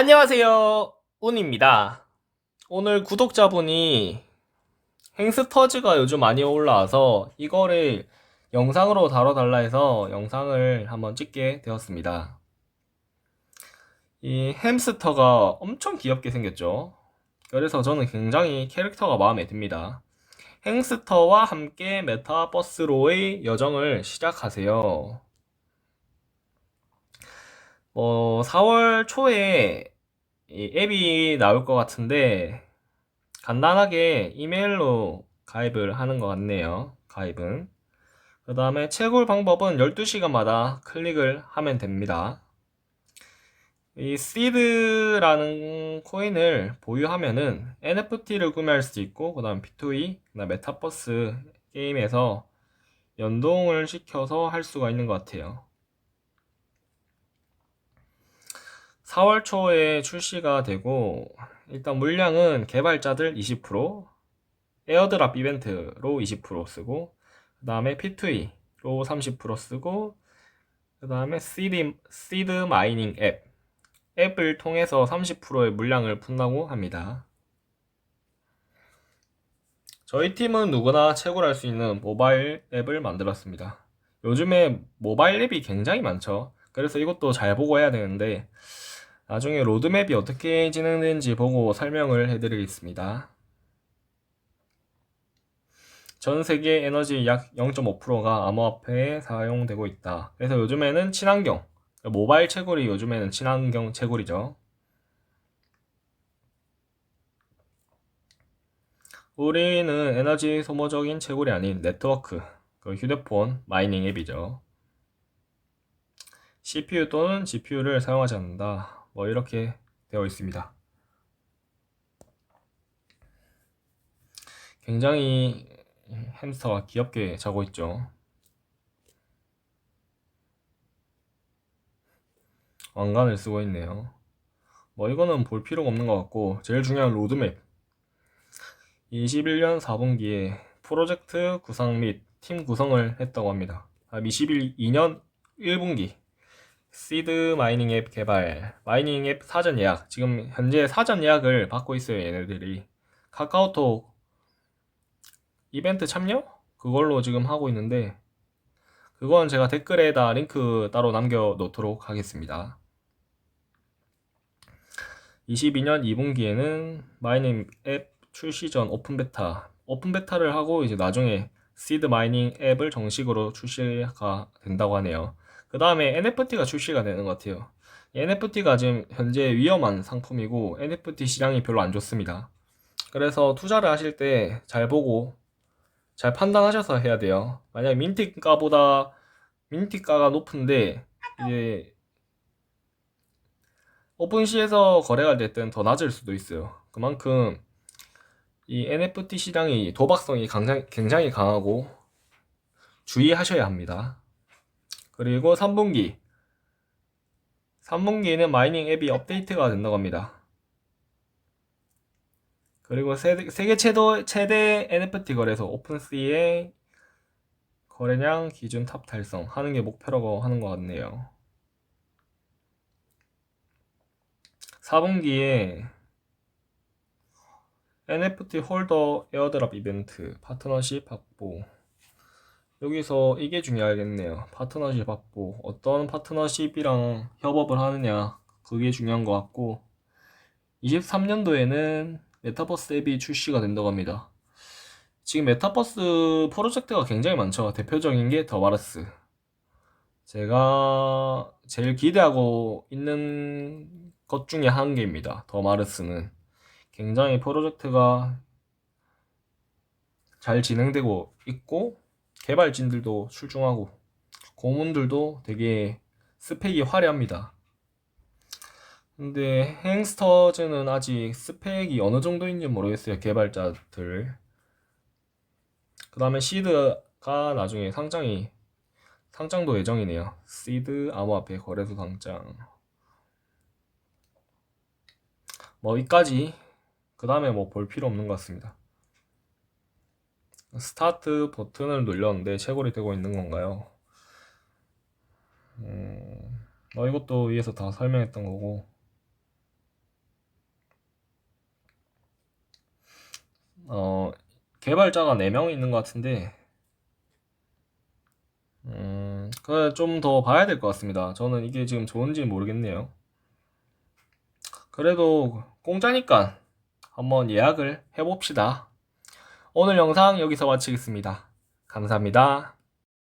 안녕하세요. 운입니다. 오늘 구독자분이 행스터즈가 요즘 많이 올라와서 이거를 영상으로 다뤄달라 해서 영상을 한번 찍게 되었습니다. 이 햄스터가 엄청 귀엽게 생겼죠. 그래서 저는 굉장히 캐릭터가 마음에 듭니다. 행스터와 함께 메타버스로의 여정을 시작하세요. 뭐 4월 초에 이 앱이 나올 것 같은데 간단하게 이메일로 가입을 하는 것 같네요. 가입은. 그 다음에 채굴 방법은 12시간마다 클릭을 하면 됩니다. 이 시드라는 코인을 보유하면은 NFT를 구매할 수 있고, 그 다음 P2E, 그다음 메타버스 게임에서 연동을 시켜서 할 수가 있는 것 같아요. 4월 초에 출시가 되고 일단 물량은 개발자들 20%, 에어드랍 이벤트로 20% 쓰고 그 다음에 P2E로 30% 쓰고 그 다음에 시드, 시드 마이닝 앱 앱을 통해서 30%의 물량을 푼다고 합니다. 저희 팀은 누구나 채굴할 수 있는 모바일 앱을 만들었습니다. 요즘에 모바일 앱이 굉장히 많죠. 그래서 이것도 잘 보고 해야 되는데 나중에 로드맵이 어떻게 진행되는지 보고 설명을 해드리겠습니다. 전 세계 에너지 약 0.5%가 암호화폐에 사용되고 있다. 그래서 요즘에는 친환경, 모바일 채굴이 요즘에는 친환경 채굴이죠. 우리는 에너지 소모적인 채굴이 아닌 네트워크, 그 휴대폰 마이닝 앱이죠. CPU 또는 GPU를 사용하지 않는다. 뭐 이렇게 되어 있습니다. 굉장히 햄스터가 귀엽게 자고 있죠. 왕관을 쓰고 있네요. 뭐 이거는 볼 필요가 없는 것 같고 제일 중요한 로드맵 21년 4분기에 프로젝트 구상 및 팀 구성을 했다고 합니다. 22년 1분기 시드 마이닝 앱 개발, 마이닝 앱 사전 예약. 지금 현재 사전 예약을 받고 있어요, 얘네들이. 카카오톡 이벤트 참여? 그걸로 지금 하고 있는데, 그건 제가 댓글에다 링크 따로 남겨 놓도록 하겠습니다. 22년 2분기에는 마이닝 앱 출시 전 오픈 베타, 오픈 베타를 하고 이제 나중에 시드 마이닝 앱을 정식으로 출시가 된다고 하네요. 그 다음에 NFT가 출시가 되는 것 같아요. NFT가 지금 현재 위험한 상품이고 NFT 시장이 별로 안 좋습니다. 그래서 투자를 하실 때 잘 보고 잘 판단하셔서 해야 돼요. 만약 민티가보다 민티가가 높은데 이제 오픈시에서 거래가 될 때는 더 낮을 수도 있어요. 그만큼 이 NFT 시장이 도박성이 굉장히 강하고 주의하셔야 합니다. 그리고 3분기 3분기에는 마이닝 앱이 업데이트가 된다고 합니다. 그리고 세계, 최도, 최대 NFT 거래소 오픈시의 거래량 기준 탑 달성 하는 게 목표라고 하는 것 같네요. 4분기에 NFT 홀더 에어드랍 이벤트 파트너십 확보 여기서 이게 중요하겠네요. 파트너십 확보. 어떤 파트너십이랑 협업을 하느냐. 그게 중요한 것 같고, 23년도에는 메타버스 앱이 출시가 된다고 합니다. 지금 메타버스 프로젝트가 굉장히 많죠. 대표적인 게 더마르스. 제가 제일 기대하고 있는 것 중에 한 개입니다. 더마르스는. 굉장히 프로젝트가 잘 진행되고 있고, 개발진들도 출중하고 고문들도 되게 스펙이 화려합니다. 근데 행스터즈는 아직 스펙이 어느 정도인지 모르겠어요. 개발자들. 그 다음에 시드가 나중에 상장이 상장도 예정이네요. 시드 암호화폐 거래소 상장. 뭐 이까지 그 다음에 뭐 볼 필요 없는 것 같습니다. 스타트 버튼을 눌렸는데 채굴이 되고 있는 건가요? 음, 어, 이것도 위에서 다 설명했던 거고 어, 개발자가 4명 있는 것 같은데 음, 그래 좀더 봐야 될 것 같습니다. 저는 이게 지금 좋은지 모르겠네요. 그래도 공짜니까 한번 예약을 해봅시다. 오늘 영상 여기서 마치겠습니다. 감사합니다.